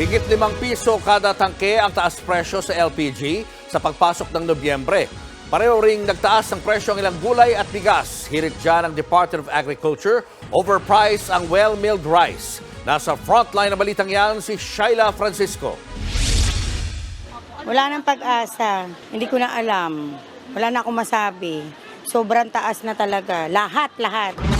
Higit limang piso kada tangke ang taas presyo sa LPG sa pagpasok ng Nobyembre. Pareho ring nagtaas ang presyo ang ilang gulay at bigas. Hirit dyan ang Department of Agriculture, overpriced ang well-milled rice. Nasa frontline na balitang yan si Shaila Francisco. Wala nang pag-asa. Hindi ko na alam. Wala na akong masabi. Sobrang taas na talaga. Lahat, lahat.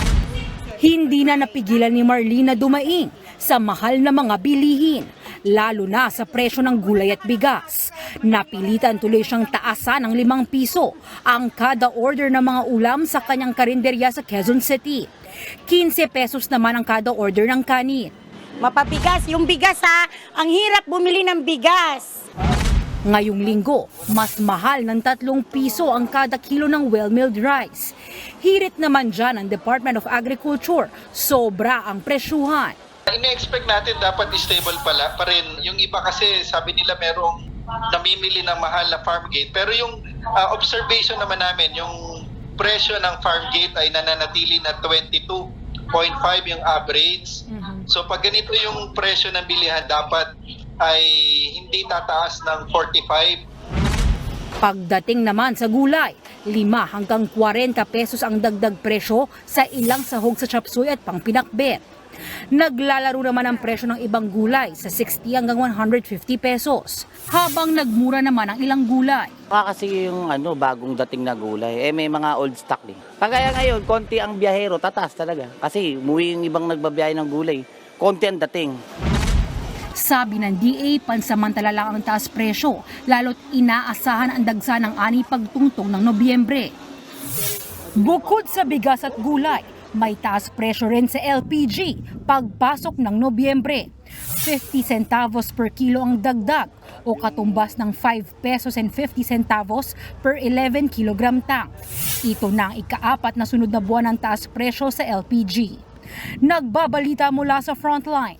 Hindi na napigilan ni Marlene na dumaing sa mahal na mga bilihin, lalo na sa presyo ng gulay at bigas. Napilitan tuloy siyang taasan ng limang piso ang kada order ng mga ulam sa kanyang karinderya sa Quezon City. 15 pesos naman ang kada order ng kanin. Mapabigas. Yung bigas ha, ang hirap bumili ng bigas. Ngayong linggo, mas mahal ng tatlong piso ang kada kilo ng well-milled rice. Hirit naman dyan ang Department of Agriculture, sobra ang presyuhan. Ine-expect natin dapat stable pala pa rin. Yung iba kasi sabi nila merong namimili ng mahal na farm gate. Pero yung ah, observation naman namin, yung presyo ng farm gate ay nananatili na 22.5 yung average. So pag ganito yung presyo ng bilihan, dapat ay hindi tataas ng 45 Pagdating naman sa gulay, 5 hanggang 40 pesos ang dagdag presyo sa ilang sahog sa chapsuy at pangpinakbet. Naglalaro naman ang presyo ng ibang gulay sa 60 hanggang 150 pesos, habang nagmura naman ang ilang gulay. Baka kasi yung ano, bagong dating na gulay, eh may mga old stock din. Kagaya ngayon, konti ang biyahero, tataas talaga. Kasi umuwi yung ibang nagbabiyahe ng gulay, konti ang dating. Sabi ng DA, pansamantala lang ang taas presyo, lalo't inaasahan ang dagsa ng ani pagtungtong ng Nobyembre. Bukod sa bigas at gulay, may taas presyo rin sa LPG pagpasok ng Nobyembre. 50 centavos per kilo ang dagdag o katumbas ng 5 pesos and 50 centavos per 11 kilogram tank. Ito na ang ikaapat na sunod na buwan ng taas presyo sa LPG. Nagbabalita mula sa Frontline,